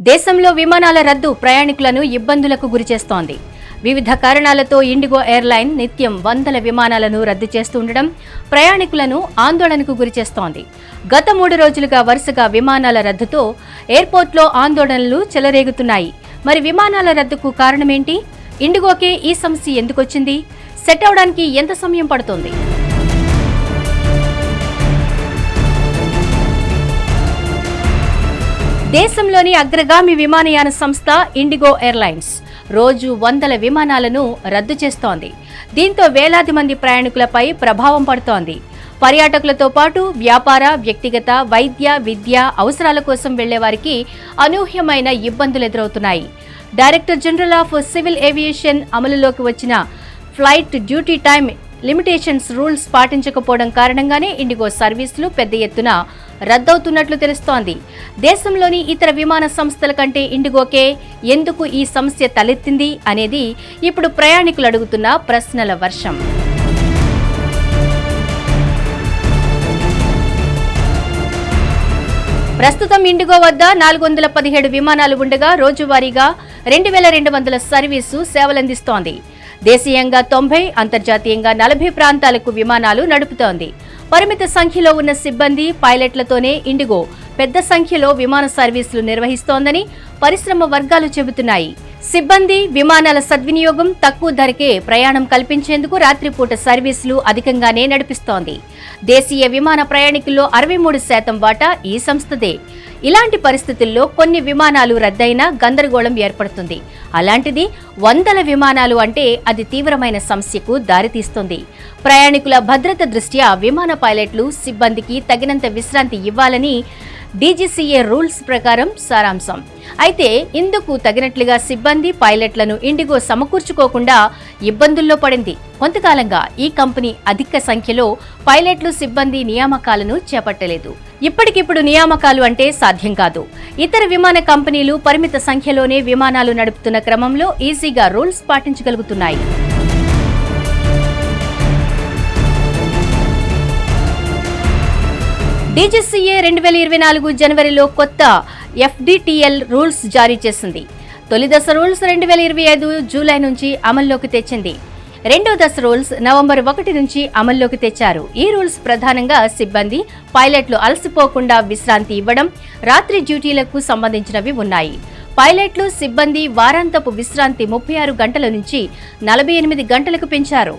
దేశంలో విమానాల రద్దు ప్రయాణికులను ఇబ్బందులకు గురిచేస్తోంది వివిధ కారణాలతో ఇండిగో ఎయిర్లైన్ నిత్యం వందల విమానాలను రద్దు చేస్తుండడం ప్రయాణికులను ఆందోళనకు గురిచేస్తోంది గత మూడు రోజులుగా వరుసగా విమానాల రద్దుతో ఎయిర్పోర్ట్లో ఆందోళనలు చెలరేగుతున్నాయి. మరి విమానాల రద్దుకు కారణమేంటి? ఇండిగోకే ఈ సమస్య ఎందుకొచ్చింది? సెట్ అవడానికి ఎంత సమయం పడుతుంది? దేశంలోని అగ్రగామి విమానయాన సంస్థ ఇండిగో ఎయిర్లైన్స్. రోజు వందల విమానాలను రద్దు చేస్తోంది. దీంతో వేలాది మంది ప్రయాణికులపై ప్రభావం పడుతోంది. పర్యాటకులతో పాటు వ్యాపార వ్యక్తిగత వైద్య విద్య అవసరాల కోసం వెళ్ళే వారికి అనూహ్యమైన ఇబ్బందులు ఎదురవుతున్నాయి. Director general of civil aviation అమలులోకి వచ్చిన flight duty time limitations rules పాటించకపోవడం కారణంగానే ఇండిగో సర్వీసులు పెద్ద ఎత్తున రద్దవుతున్నట్లు తెలుస్తోంది. దేశంలోని ఇతర విమాన సంస్థల కంటే ఇండిగోకే ఎందుకు ఈ సమస్య తలెత్తింది అనేది ఇప్పుడు ప్రయాణికులు అడుగుతున్న ప్రశ్నల వర్షం. ప్రస్తుతం ఇండిగో వద్ద నాలుగు వందల పదిహేడు విమానాలు ఉండగా రోజువారీగా రెండు వేల రెండు వందల సర్వీసు సేవలందిస్తోంది. దేశీయంగా తొంభై అంతర్జాతీయంగా నలభై ప్రాంతాలకు విమానాలు నడుపుతోంది. పరిమిత సంఖ్యలో ఉన్న సిబ్బంది పైలట్లతోనే ఇండిగో. పెద్ద సంఖ్యలో విమాన సర్వీసులు నిర్వహిస్తోందని పరిశ్రమ వర్గాలు చెబుతున్నాయి. సిబ్బంది విమానాల సద్వినియోగం తక్కువ ధరకే ప్రయాణం కల్పించేందుకు రాత్రిపూట సర్వీసులు అధికంగానే నడిపిస్తోంది. దేశీయ విమాన ప్రయాణికుల్లో అరవై మూడు శాతం వాటా ఈ సంస్థదే. ఇలాంటి పరిస్థితుల్లో కొన్ని విమానాలు రద్దయినా గందరగోళం ఏర్పడుతుంది. అలాంటిది వందల విమానాలు అంటే అది తీవ్రమైన సమస్యకు దారితీస్తుంది. ప్రయాణికుల భద్రత దృష్ట్యా విమాన పైలట్లు సిబ్బందికి తగినంత విశ్రాంతి ఇవ్వాలని డీజీసీఏ రూల్స్ ప్రకారం సారాంశం. అయితే ఇందుకు తగినట్లుగా సిబ్బంది పైలట్లను ఇండిగో సమకూర్చుకోకుండా ఇబ్బందుల్లో పడింది. కొంతకాలంగా ఈ కంపెనీ అధిక సంఖ్యలో పైలట్లు సిబ్బంది నియామకాలను చేపట్టలేదు. ఇప్పటికిప్పుడు నియామకాలు అంటే సాధ్యం కాదు. ఇతర విమాన కంపెనీలు పరిమిత సంఖ్యలోనే విమానాలు నడుపుతున్న క్రమంలో ఈజీగా రూల్స్ పాటించగలుగుతున్నాయి. డీజీసీఏ రెండు వేల ఇరవై నాలుగు జనవరిలో కొత్త ఎఫ్డిటిఎల్ రూల్స్ జారీ చేసింది. తొలి దశ రూల్స్ రెండు వేల ఇరవై ఐదు జూలై నుంచి అమల్లోకి తెచ్చింది. రెండో దశ రూల్స్ నవంబర్ ఒకటి నుంచి అమల్లోకి తెచ్చారు. ఈ రూల్స్ ప్రధానంగా సిబ్బంది పైలట్లు అలసిపోకుండా విశ్రాంతి ఇవ్వడం రాత్రి డ్యూటీలకు సంబంధించినవి ఉన్నాయి. పైలట్లు సిబ్బంది వారాంతపు విశ్రాంతి ముప్పై ఆరు గంటల నుంచి నలభై ఎనిమిది గంటలకు పెంచారు.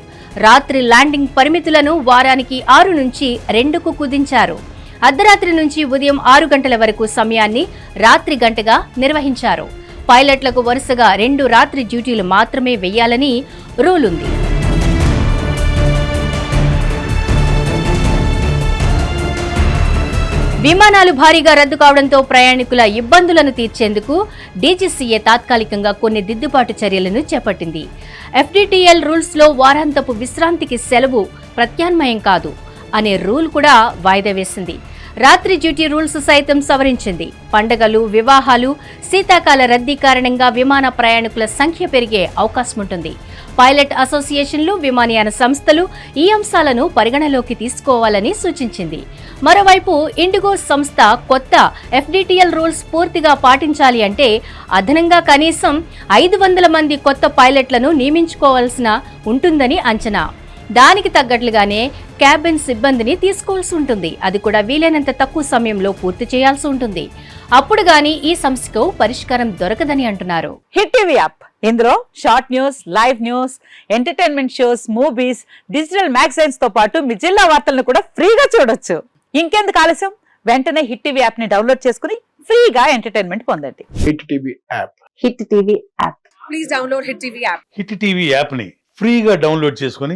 రాత్రి ల్యాండింగ్ పరిమితులను వారానికి ఆరు నుంచి రెండుకు కుదించారు. అర్ధరాత్రి నుంచి ఉదయం ఆరు గంటల వరకు సమయాన్ని రాత్రి గంటగా నిర్వహించారు. పైలట్లకు వరుసగా రెండు రాత్రి డ్యూటీలు మాత్రమే వెయ్యాలని రూల్ ఉంది విమానాలు భారీగా రద్దు కావడంతో ప్రయాణికుల ఇబ్బందులను తీర్చేందుకు డీజీసీఏ తాత్కాలికంగా కొన్ని దిద్దుబాటు చర్యలను చేపట్టింది. ఎఫ్డీటీఎల్ రూల్స్లో వారాంతపు విశ్రాంతికి సెలవు ప్రత్యామ్నాయం కాదు. అనే రూల్ కూడా వాయిదా వేసింది. రాత్రి డ్యూటీ రూల్స్ సైతం సవరించింది. పండగలు వివాహాలు శీతాకాల రద్దీ కారణంగా విమాన ప్రయాణికుల సంఖ్య పెరిగే అవకాశం ఉంటుంది పైలట్ అసోసియేషన్లు విమానయాన సంస్థలు ఈ అంశాలను పరిగణలోకి తీసుకోవాలని సూచించింది. మరోవైపు ఇండిగో సంస్థ కొత్త ఎఫ్డిటిఎల్ రూల్స్ పూర్తిగా పాటించాలి అంటే అదనంగా కనీసం ఐదు వందల మంది కొత్త పైలట్లను నియమించుకోవాల్సిన ఉంటుందని అంచనా. దానికి తగ్గట్లుగానే క్యాబిన్ సిబ్బందిని తీసుకోవాల్సి ఉంటుంది. అది కూడా వీలైనంత తక్కువ సమయంలో పూర్తి చేయాల్సి ఉంటుంది. అప్పుడు గాని ఈ సమస్యకు పరిష్కారం దొరకదని అంటున్నారు. Hit TV app. ఇందులో short news live news entertainment shows movies digital మ్యాగజైన్స్తో పాటు మీ జిల్లా వార్తలను కూడా ఫ్రీగా చూడొచ్చు. ఇంకెందుకు ఆలస్యం? వెంటనే హిట్ టీవీ యాప్ని డౌన్లోడ్ చేసుకుని ఫ్రీగా ఎంటర్టైన్మెంట్ పొందండి. Hit TV app. Hit TV app. Please download Hit TV app. Hit TV యాప్ని ఫ్రీగా డౌన్లోడ్ చేసుకొని